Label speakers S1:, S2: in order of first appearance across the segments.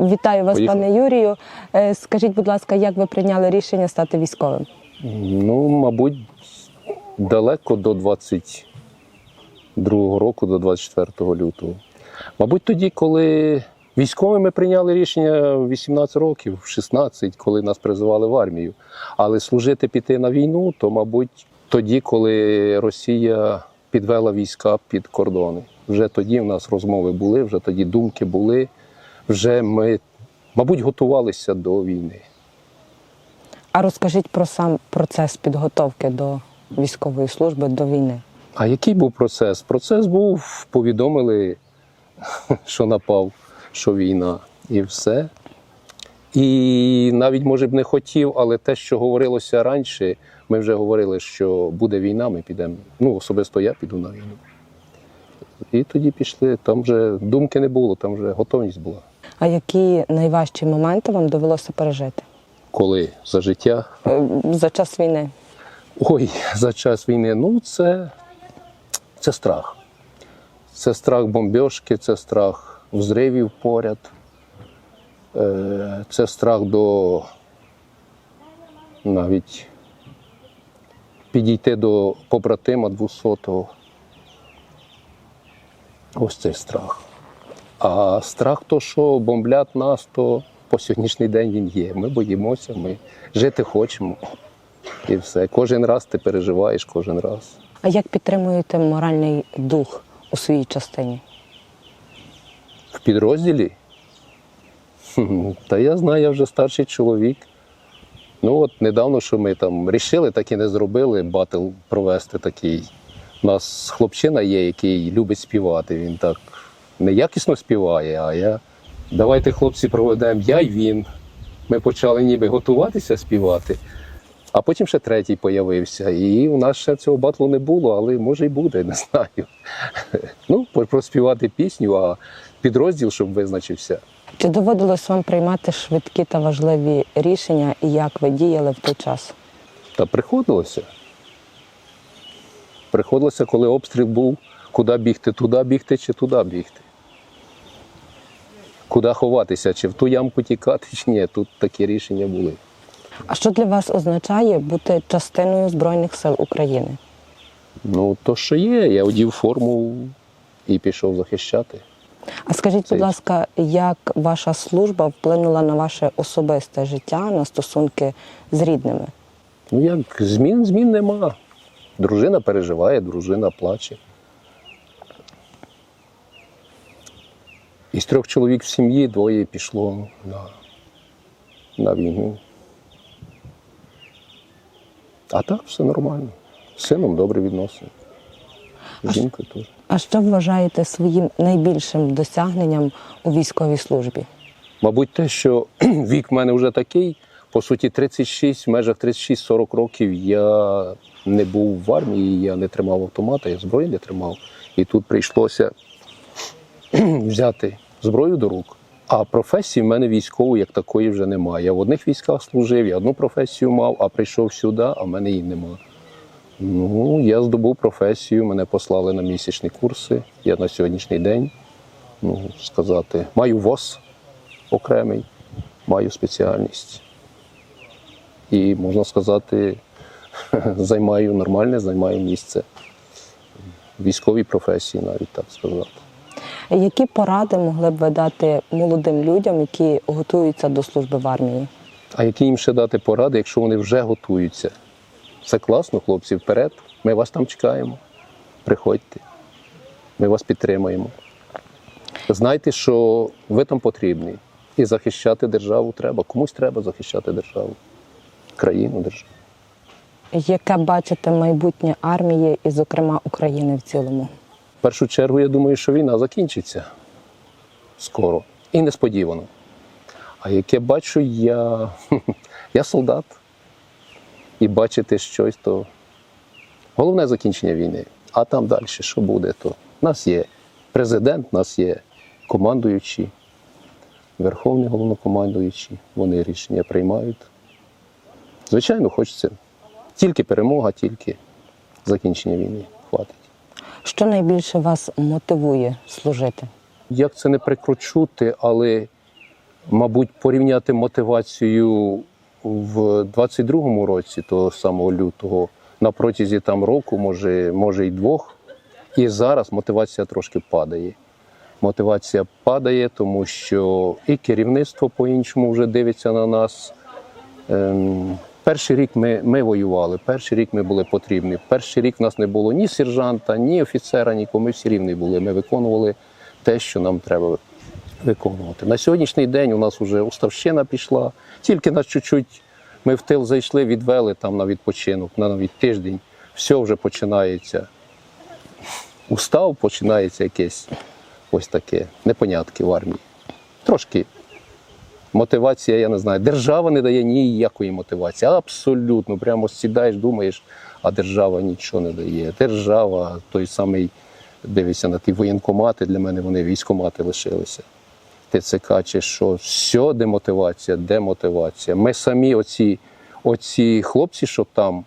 S1: Вітаю вас,
S2: Поїхали.
S1: пане Юрію. Е, Скажіть, будь ласка, як ви прийняли рішення стати військовим?
S2: Ну, мабуть, далеко до 22 року, до 24 лютого. Мабуть, тоді, коли військовими прийняли рішення в 18 років, в 16, коли нас призивали в армію. Але служити піти на війну, то, мабуть, тоді, коли Росія підвела війська під кордони. Вже тоді в нас розмови були, вже тоді думки були. Вже ми, мабуть, готувалися до війни.
S1: А розкажіть про сам процес підготовки до військової служби, до війни.
S2: А який був процес? Процес був, повідомили, що напав, що війна, і все. І навіть, може б, не хотів, але те, що говорилося раніше, ми вже говорили, що буде війна, ми підемо. Ну, особисто я піду на війну. І тоді пішли, там вже думки не було, там вже готовність була.
S1: А які найважчі моменти вам довелося пережити
S2: Коли за життя
S1: Е, за час війни?
S2: Ой, за час війни. Ну, це, це страх. Це страх бомбьошки, це страх взривів поряд. Е, Це страх до навіть підійти до побратима 200-го. Ось цей страх. А страх то, що бомблять нас, то по сьогоднішній день він є. Ми боїмося, ми жити хочемо. І все. Кожен раз ти переживаєш, кожен раз.
S1: А як підтримуєте моральний дух у своїй частині?
S2: В підрозділі? Хм, Та я знаю, я вже старший чоловік. Ну от недавно, що ми там рішили, так і не зробили батл провести такий. У нас хлопчина є, який любить співати. Він так неякісно співає, а я. Давайте, хлопці, проведемо я й він. Ми почали ніби готуватися співати, а потім ще третій появився. І у нас ще цього батлу не було, але може й буде, не знаю. Ну, проспівати пісню, а підрозділ, щоб визначився.
S1: Чи доводилось вам приймати швидкі та важливі рішення і як ви діяли в той час?
S2: Та приходилося. Приходилося, коли обстріл був, куди бігти, туди бігти чи туди бігти. Куди ховатися, чи в ту ямку тікати, чи ні. Тут такі рішення були.
S1: А що для вас означає бути частиною Збройних сил України?
S2: Ну, то що є, я одів форму і пішов захищати.
S1: А скажіть, будь ласка, як ваша служба вплинула на ваше особисте життя, на стосунки з рідними?
S2: Ну як, змін, змін нема. Дружина переживає, дружина плаче. Із трьох чоловік в сім'ї двоє пішло на, на війну. А так все нормально. З сином добре відносини. З жінкою теж.
S1: А що вважаєте своїм найбільшим досягненням у військовій службі?
S2: Мабуть, те, що вік в мене вже такий, по суті, 36, в межах 36-40 років я не був в армії, я не тримав автомата, я зброї не тримав. І тут прийшлося взяти зброю до рук. А професії в мене військової як такої вже немає. Я в одних військах служив, я одну професію мав, а прийшов сюди, а в мене її немає. Ну, я здобув професію, мене послали на місячні курси. Я на сьогоднішній день, ну, сказати, маю ВОЗ окремий, маю спеціальність. І можна сказати, займаю нормальне, займаю місце військовій професії, навіть так сказати.
S1: Які поради могли б ви дати молодим людям, які готуються до служби в армії?
S2: А які їм ще дати поради, якщо вони вже готуються? Все класно, хлопці, вперед. Ми вас там чекаємо. Приходьте, ми вас підтримаємо. Знайте, що ви там потрібні. І захищати державу треба. Комусь треба захищати державу, країну, державу.
S1: Яке бачите майбутнє армії і, зокрема, України в цілому?
S2: Першу чергу, я думаю, що війна закінчиться скоро і несподівано. А яке бачу, я, я солдат. І бачити щось, то головне закінчення війни. А там далі, що буде, то нас є президент, нас є командуючі, верховний головнокомандуючий, вони рішення приймають. Звичайно, хочеться тільки перемога, тільки закінчення війни. Хватить.
S1: Що найбільше вас мотивує служити?
S2: Як це не прикручути, але мабуть, порівняти мотивацію в 22-му році, того самого лютого, на протязі там року, може, може й двох. І зараз мотивація трошки падає. Мотивація падає, тому що і керівництво по-іншому вже дивиться на нас. Ем, перший рік ми, ми воювали, перший рік ми були потрібні. Перший рік в нас не було ні сержанта, ні офіцера, нікого. Ми всі рівні були. Ми виконували те, що нам треба виконувати. На сьогоднішній день у нас вже уставщина пішла, тільки нас чуть-чуть ми в тил зайшли, відвели там на відпочинок, на навіть тиждень. Все вже починається. Устав, починається якесь ось таке непонятки в армії. Трошки мотивація, я не знаю. Держава не дає ніякої мотивації. Абсолютно. Прямо сідаєш, думаєш, а держава нічого не дає. Держава, той самий, дивиться на ті воєнкомати, для мене вони військомати лишилися. ТЦК чи що. Все демотивація, демотивація. Ми самі, оці, оці хлопці, що там,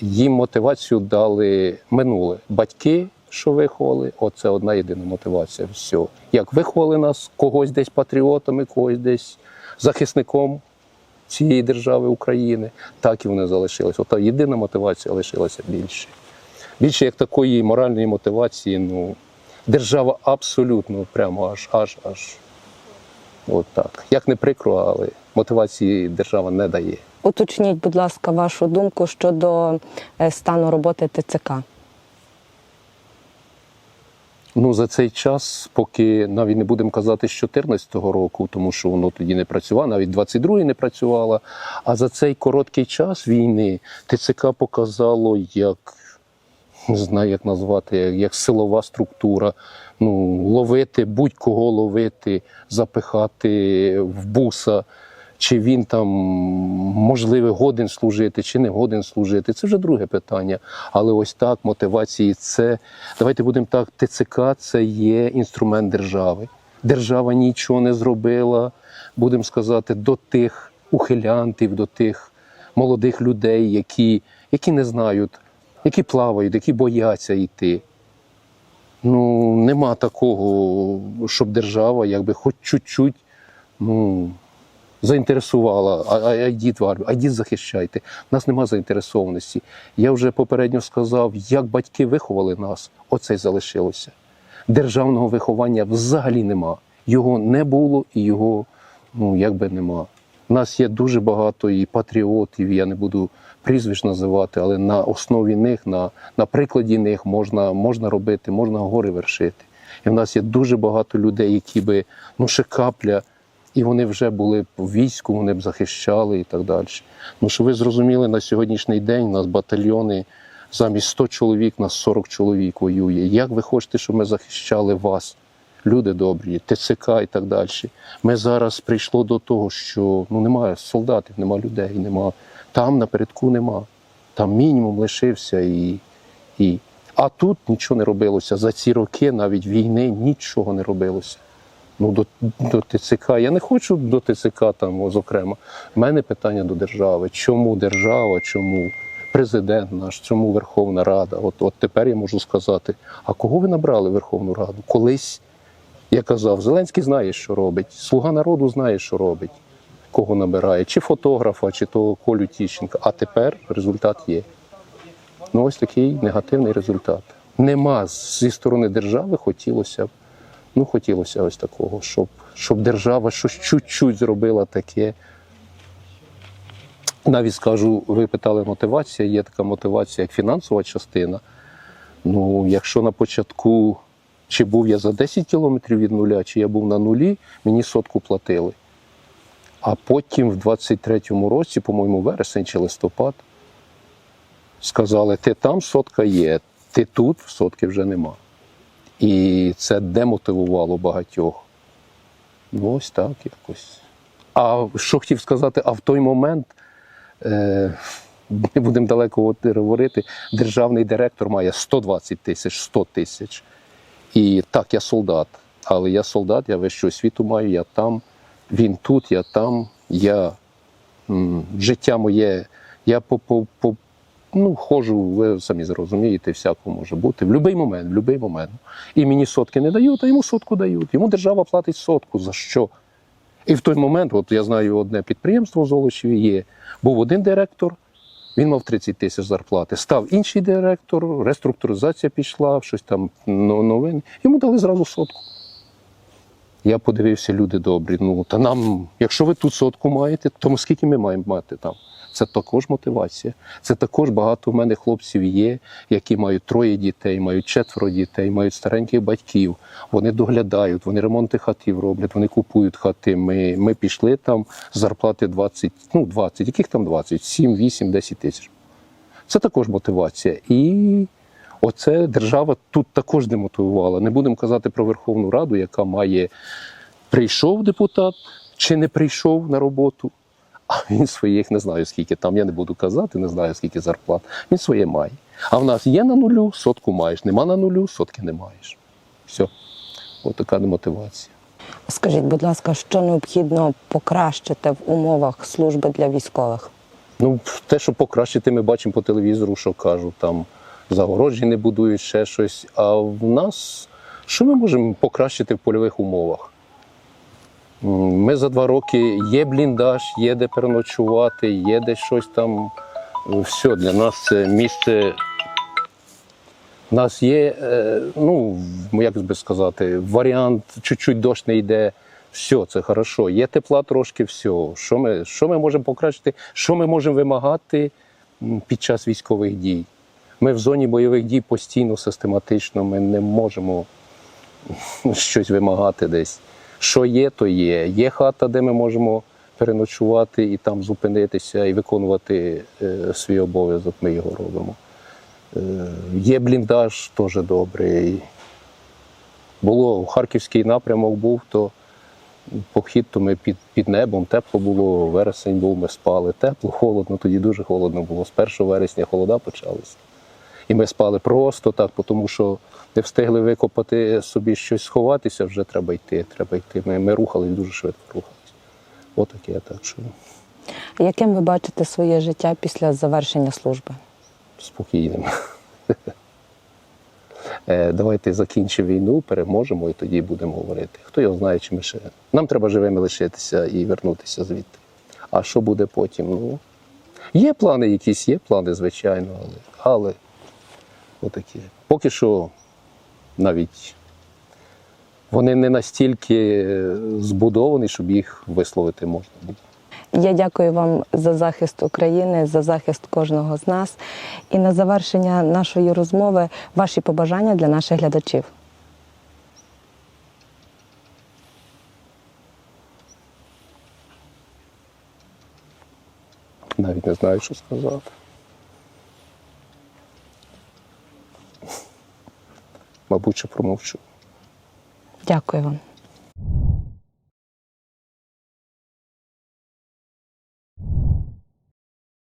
S2: їм мотивацію дали минуле. Батьки, що виховали, оце одна єдина мотивація. Все. Як виховали нас, когось десь патріотами, когось десь захисником цієї держави України, так і вони залишилися. Ота єдина мотивація лишилася більше. Більше як такої моральної мотивації, ну, держава абсолютно прямо аж аж аж. От так. Як не прикро, але мотивації держава не дає.
S1: Уточніть, будь ласка, вашу думку щодо е, стану роботи ТЦК.
S2: Ну, за цей час, поки навіть не будемо казати з 2014 року, тому що воно тоді не працювало, навіть 22-й не працювало. А за цей короткий час війни ТЦК показало, як не знаю, як назвати, як силова структура. Ну, ловити, будь-кого ловити, запихати в буса. Чи він там можливо годен служити, чи не годен служити, це вже друге питання. Але ось так, мотивації, це давайте будемо так. ТЦК це є інструмент держави. Держава нічого не зробила, будемо сказати, до тих ухилянтів, до тих молодих людей, які, які не знають, які плавають, які бояться йти. Ну, нема такого, щоб держава якби хоч чуть-чуть ну, заінтересувала, а, а, в армію, а захищайте. У нас нема заінтересованості. Я вже попередньо сказав, як батьки виховали нас, оце й залишилося. Державного виховання взагалі нема. Його не було і його ну, якби нема. У нас є дуже багато і патріотів, я не буду прізвищ називати, але на основі них, на, на прикладі них можна, можна робити, можна гори вершити. І в нас є дуже багато людей, які би ну ще капля, і вони вже були б в війську, вони б захищали і так далі. Ну, що ви зрозуміли, на сьогоднішній день у нас батальйони замість 100 чоловік, нас 40 чоловік воює. Як ви хочете, щоб ми захищали вас? Люди добрі, ТЦК і так далі. Ми зараз прийшло до того, що ну немає солдатів, немає людей, нема. Там напередку нема. Там мінімум лишився і. і. А тут нічого не робилося. За ці роки навіть війни нічого не робилося. Ну, до, до ТЦК. Я не хочу до ТЦК там, зокрема. У мене питання до держави. Чому держава, чому президент наш, чому Верховна Рада? От, от тепер я можу сказати: а кого ви набрали Верховну Раду? Колись я казав, Зеленський знає, що робить, слуга народу знає, що робить, кого набирає, чи фотографа, чи того Колю Тіщенка. А тепер результат є. Ну, ось такий негативний результат. Нема зі сторони держави, хотілося б. Ну, хотілося ось такого, щоб, щоб держава щось чуть-чуть зробила таке. Навіть скажу, ви питали мотивація, є така мотивація, як фінансова частина. Ну, якщо на початку, чи був я за 10 кілометрів від нуля, чи я був на нулі, мені сотку платили. А потім, в 23-му році, по-моєму, вересень чи листопад, сказали, ти там сотка є, ти тут сотки вже нема. І це демотивувало багатьох. Ну, ось так якось. А що хотів сказати, а в той момент, е, не будемо далеко говорити, державний директор має 120 тисяч, 100 тисяч. І так, я солдат. Але я солдат, я вищу освіту маю, я там, він тут, я там, я м, життя моє, я по, по, по ну, ходжу, ви самі зрозумієте, всяко може бути. В будь-який момент, в будь-який момент. І мені сотки не дають, а йому сотку дають. Йому держава платить сотку. За що? І в той момент, от я знаю одне підприємство в Золочеві є, був один директор, він мав 30 тисяч зарплати. Став інший директор, реструктуризація пішла, щось там но- новини. Йому дали зразу сотку. Я подивився, люди добрі. Ну, та нам, якщо ви тут сотку маєте, то скільки ми маємо мати там? Це також мотивація. Це також багато в мене хлопців є, які мають троє дітей, мають четверо дітей, мають стареньких батьків. Вони доглядають, вони ремонти хатів роблять, вони купують хати. Ми, ми пішли там з зарплати 20, ну 20, яких там 20, 7, 8, 10 тисяч. Це також мотивація. І оце держава тут також демотивувала. Не будемо казати про Верховну Раду, яка має прийшов депутат чи не прийшов на роботу, а він своїх не знаю скільки там. Я не буду казати, не знаю скільки зарплат. Він своє має. А в нас є на нулю, сотку маєш. Нема на нулю, сотки не маєш. Все. Ось така демотивація.
S1: Скажіть, будь ласка, що необхідно покращити в умовах служби для військових?
S2: Ну, те, що покращити, ми бачимо по телевізору, що кажуть, там загорожі не будують, ще щось. А в нас що ми можемо покращити в польових умовах? Ми за два роки є бліндаж, є де переночувати, є де щось там. Все, для нас це місце. У нас є, е, ну, як би сказати, варіант, чуть-чуть дощ не йде. Все, це хорошо. Є тепла трошки, все. Що ми, що ми можемо покращити? Що ми можемо вимагати під час військових дій? Ми в зоні бойових дій постійно, систематично, ми не можемо щось вимагати десь. Що є, то є. Є хата, де ми можемо переночувати і там зупинитися і виконувати е, свій обов'язок, ми його робимо. Е, Є бліндаж теж добрий. Було харківський напрямок був, то похід, то ми під, під небом, тепло було, вересень був, ми спали. Тепло, холодно, тоді дуже холодно було. З 1 вересня холода почалися. І ми спали просто так, тому що не встигли викопати собі щось сховатися, вже треба йти. Треба йти. Ми, ми рухались дуже швидко рухались. Отаке так, що
S1: Яким ви бачите своє життя після завершення служби?
S2: спокійним. Е, Давайте закінчимо війну, переможемо і тоді будемо говорити. Хто його знає, чи ми ще. Нам треба живими лишитися і вернутися звідти. А що буде потім? Ну, є плани якісь, є плани, звичайно, але, але отакі. Поки що навіть вони не настільки е, збудовані, щоб їх висловити можна було.
S1: Я дякую вам за захист України, за захист кожного з нас. І на завершення нашої розмови ваші побажання для наших глядачів.
S2: Навіть не знаю, що сказати. Мабуть, що промовчу.
S1: Дякую вам.